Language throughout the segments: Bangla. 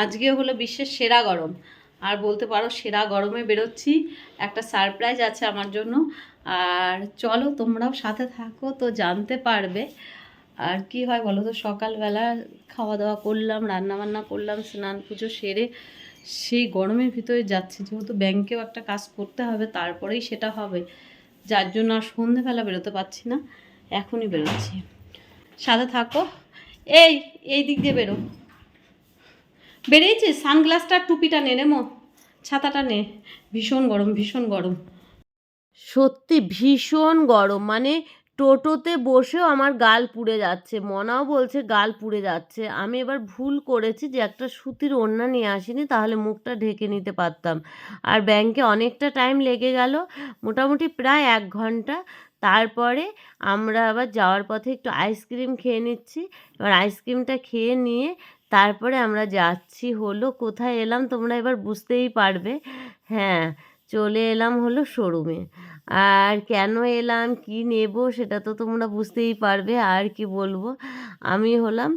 আজকে হলো বিশ্বের সেরা গরম। আর বলতে পারো, সেরা গরমে বেরোচ্ছি। একটা সারপ্রাইজ আছে আমার জন্য। আর চলো, তোমরাও সাথে থাকো, তো জানতে পারবে। আর কি হয় বলো তো, সকালবেলা খাওয়া দাওয়া করলাম রান্না বান্না করলাম, স্নান পুজো সেরে সেই গরমের ভিতরে যাচ্ছে। যেহেতু ব্যাংকেও একটা কাজ করতে হবে, তারপরেই সেটা হবে। যার জন্য আর সন্ধেবেলা বেরোতে পারছি না। এখনই বেরোচ্ছি। সাথে থাকো। এই এই দিক দিয়ে বেরো। বেরিয়েছিস? সানগ্লাসটা, টুপিটা নে রে মো। ছাতাটা নে। ভীষণ গরম ভীষণ গরম। সত্যি ভীষণ গরম। মানে টোটোতে বসেও আমার গাল পুড়ে যাচ্ছে। মনাও বলছে গাল পুড়ে যাচ্ছে। আমি এবার ভুল করেছি যে একটা সুতির ওড়না নিয়ে আসিনি, তাহলে মুখটা ঢেকে নিতে পারতাম। আর ব্যাংকে অনেকটা টাইম লেগে গেল, মোটামুটি প্রায় এক ঘণ্টা। তারপরে আমরা আবার যাওয়ার পথে একটু আইসক্রিম খেয়ে নিচ্ছি। এবার আইসক্রিমটা খেয়ে নিয়ে তারপরে আমরা যাচ্ছি, হলো কোথায় এলাম তোমরা এবার বুঝতেই পারবে। হ্যাঁ চলে এলাম হলো শোরুমে। আর কেন এলাম, কি নেব সেটা তো তোমরা বুঝতেই পারবে, আর কি বলব? আমি হলাম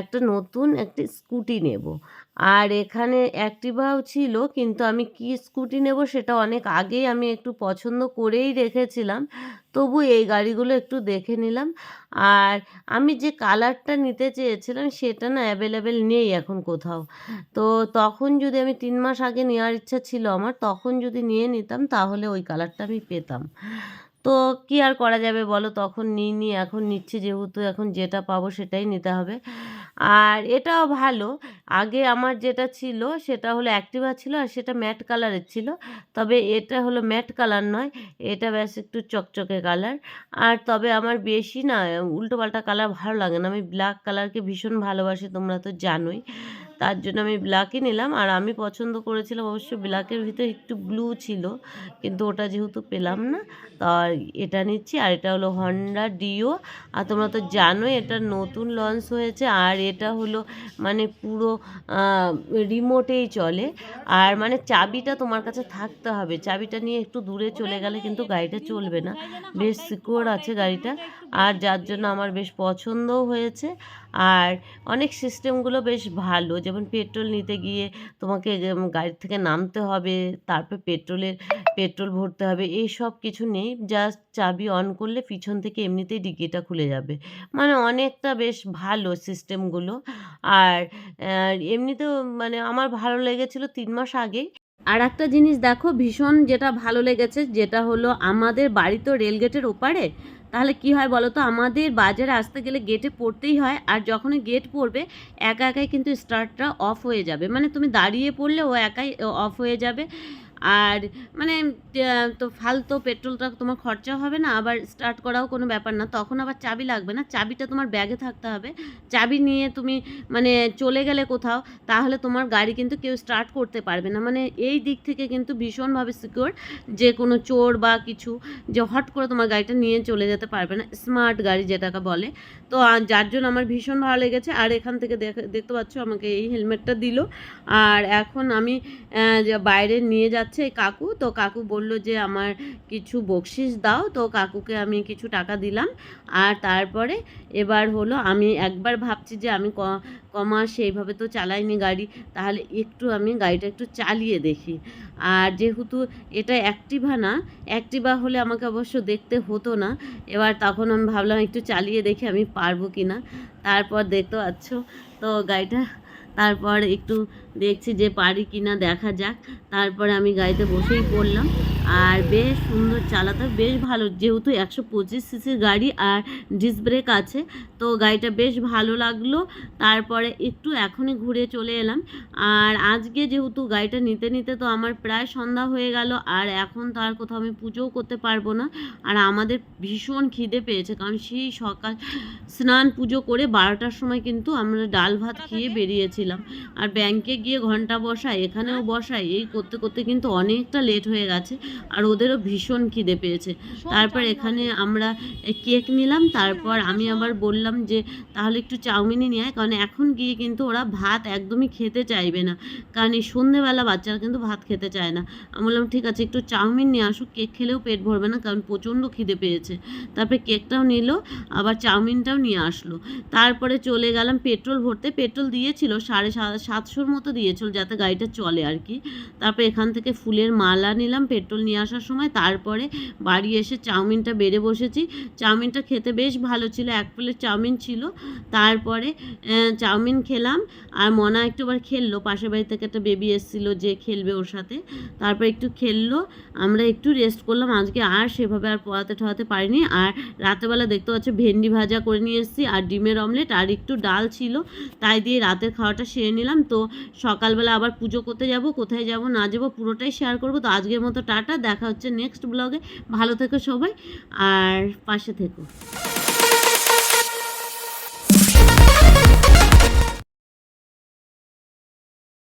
একটা নতুন একটি স্কুটি নেব। আর এখানে অ্যাক্টিভাও ছিল, কিন্তু আমি কি স্কুটি নেব সেটা অনেক আগেই আমি একটু পছন্দ করেই রেখেছিলাম। তবু এই গাড়িগুলো একটু দেখে নিলাম। আর আমি যে কালারটা নিতে চেয়েছিলাম সেটা না অ্যাভেলেবেল নেই এখন কোথাও। তো তখন যদি আমি তিন মাস আগে নেওয়ার ইচ্ছা ছিল আমার, তখন যদি নিয়ে নিতাম তাহলে ওই কালারটা আমি পেতাম। তো কি আর করা যাবে বলো? তখন নিইনি, এখন নিচ্ছি যেহেতু এখন যেটা পাবো সেটাই নিতে হবে। আর এটাও ভালো। আগে আমার যেটা ছিল সেটা হলো অ্যাক্টিভা ছিল আর সেটা ম্যাট কালারের ছিল। তবে এটা হলো ম্যাট কালার নয়, এটা ব্যাস একটু চকচকে কালার আর তবে আমার বেশি না, উল্টোপাল্টা কালার ভালো লাগে না। আমি ব্ল্যাক কালারকে ভীষণ ভালোবাসি, তোমরা তো জানোই। তার জন্য আমি ব্ল্যাকই নিলাম। আর আমি পছন্দ করেছিলাম অবশ্য ব্ল্যাকের ভিতরে একটু ব্লু ছিল, কিন্তু ওটা যেহেতু পেলাম না, তা এটা নিচ্ছি। আর এটা হলো হন্ডা ডিও আর তোমরা তো জানোই এটা নতুন লঞ্চ হয়েছে, আর এটা হলো মানে পুরো রিমোটেই চলে। আর মানে চাবিটা তোমার কাছে থাকতে হবে। চাবিটা নিয়ে একটু দূরে চলে গেলে কিন্তু গাড়িটা চলবে না। বেশ সিকিওর আছে গাড়িটা। আর যার জন্য আমার বেশ পছন্দও হয়েছে। আর অনেক সিস্টেমগুলো বেশ ভালো। যেমন পেট্রোল নিতে গিয়ে তোমাকে গাড়ি থেকে নামতে হবে, তারপর পেট্রোলের পেট্রোল ভরতে হবে, এই সব কিছু নেই। জাস্ট চাবি অন করলে পিছন থেকে এমনিতেই ডিকিটা খুলে যাবে। মানে অনেকটা বেশ ভালো সিস্টেমগুলো আর এমনিতেও মানে আমার ভালো লেগেছিল তিন মাস আগেই। আর একটা জিনিস দেখো, ভীষণ যেটা ভালো লেগেছে, যেটা হলো আমাদের বাড়ি তো রেলগেটের ওপারে। তাহলে কি হয় বলো তো আমাদের বাজারে আসতে গেলে গেটে পড়তেই হয়, আর যখনই গেট পড়বে, একা একাই কিন্তু স্টার্টটা অফ হয়ে যাবে। মানে তুমি দাঁড়িয়ে পড়লে ও একাই অফ হয়ে যাবে। আর মানে তো ফালতু পেট্রোলটা তোমার খরচা হবে না, আবার স্টার্ট করাও কোনো ব্যাপার না। তখন আবার চাবি লাগবে না, চাবিটা তোমার ব্যাগে থাকতে হবে। চাবি নিয়ে তুমি মানে চলে গেলে কোথাও, তাহলে তোমার গাড়ি কিন্তু কেউ স্টার্ট করতে পারবে না। মানে এই দিক থেকে কিন্তু ভীষণভাবে সিকিওর যে কোনো চোর বা কিছু যে হট করে তোমার গাড়িটা নিয়ে চলে যেতে পারবে না। স্মার্ট গাড়ি যেটাকে বলে। তো যার জন্য আমার ভীষণ ভালো লেগেছে। আর এখান থেকে দেখ- দেখতে পাচ্ছ আমাকে এই হেলমেটটা দিল। আর এখন আমি বাইরে নিয়ে যাচ্ছে এই কাকু। তো কাকু বলল যে, আমার কিছু বকশিস দাও। তো কাকুকে আমি কিছু টাকা দিলাম। আর তারপরে এবার হলো আমি একবার ভাবছি যে, আমি ক কমাস সেইভাবে তো চালাইনি গাড়ি, তাহলে একটু আমি গাড়িটা একটু চালিয়ে দেখি। আর যেহেতু এটা অ্যাক্টিভা না, অ্যাক্টিভা হলে আমাকে অবশ্য দেখতে হতো না। এবার তখন আমি ভাবলাম একটু চালিয়ে দেখি আমি পারব কি না তারপর দেখতে পাচ্ছ, তো গাড়িটা তারপর একটু দেখছি যে পারি কি না দেখা যাক। তারপরে আমি গাড়িতে বসেই পড়লাম। আর বেশ সুন্দর চালাতে বেশ ভালো। যেহেতু একশো পঁচিশ সিসির গাড়ি আর ডিস ব্রেক আছে, তো গাড়িটা বেশ ভালো লাগল। তারপরে একটু এখনই ঘুরে চলে এলাম। আর আজকে যেহেতু গাড়িটা নিতে নিতে তো আমার প্রায় সন্ধ্যা হয়ে গেল, আর এখন তো আর কোথাও আমি পুজোও করতে পারব না। আর আমাদের ভীষণ খিদে পেয়েছে, কারণ সেই সকাল স্নান পুজো করে বারোটার সময় কিন্তু আমরা ডাল ভাত খেয়ে বেরিয়েছিলাম। আর ব্যাংকে গিয়ে ঘণ্টা বসাই এখানেও বসাই এই করতে করতে কিন্তু অনেকটা লেট হয়ে গেছে। আর ওদেরও ভীষণ খিদে পেয়েছে। তারপর এখানে আমরা কেক নিলাম তারপর আমি আবার বললাম যে তাহলে একটু চাউমিনই নিয়ে আয়। কারণ এখন গিয়ে কিন্তু ওরা ভাত একদমই খেতে চাইবে না। কারণ এই সন্ধেবেলা বাচ্চারা কিন্তু ভাত খেতে চায় না। আমি বললাম ঠিক আছে একটু চাউমিন নিয়ে আসুক কেক খেলেও পেট ভরবে না কারণ প্রচণ্ড খিদে পেয়েছে। তারপরে কেকটাও নিল আবার চাউমিনটাও নিয়ে আসলো। তারপরে চলে গেলাম পেট্রোল ভরতে। পেট্রোল দিয়েছিল সাড়ে সাতশোর মতো দিয়েছিল যাতে গাড়িটা চলে আর কি। তারপরে এখান থেকে ফুলের মালা নিলাম পেট্রোল নিয়ে আসার সময় তারপরে বাড়ি এসে চাউমিনটা বেড়ে বসেছি। চাউমিনটা খেতে বেশ ভালো ছিল, এক প্লেট চাউমিন ছিল। তারপরে চাউমিন খেলাম আর মনা একটু আবার খেললো। পাশের বাড়ি থেকে একটা বেবি এসেছিল যে খেলবে ওর সাথে। তারপর একটু খেললো, আমরা একটু রেস্ট করলাম। আজকে আর সেভাবে আর পড়াতে ঠড়াতে পারিনি। আর রাতেরবেলা দেখতে পাচ্ছ ভেন্ডি ভাজা করে নিয়ে এসেছি আর ডিমের অমলেট আর একটু ডাল ছিল। তাই দিয়ে রাতের খাওয়াটা সেরে নিলাম। তো সকালবেলা আবার পুজো করতে যাব, কোথায় যাব না যাব পুরোটাই শেয়ার করব। তো আজকের মতো টাটা। দেখা হচ্ছে নেক্সট ব্লগে। ভালো থেকো সবাই আর পাশে থেকো।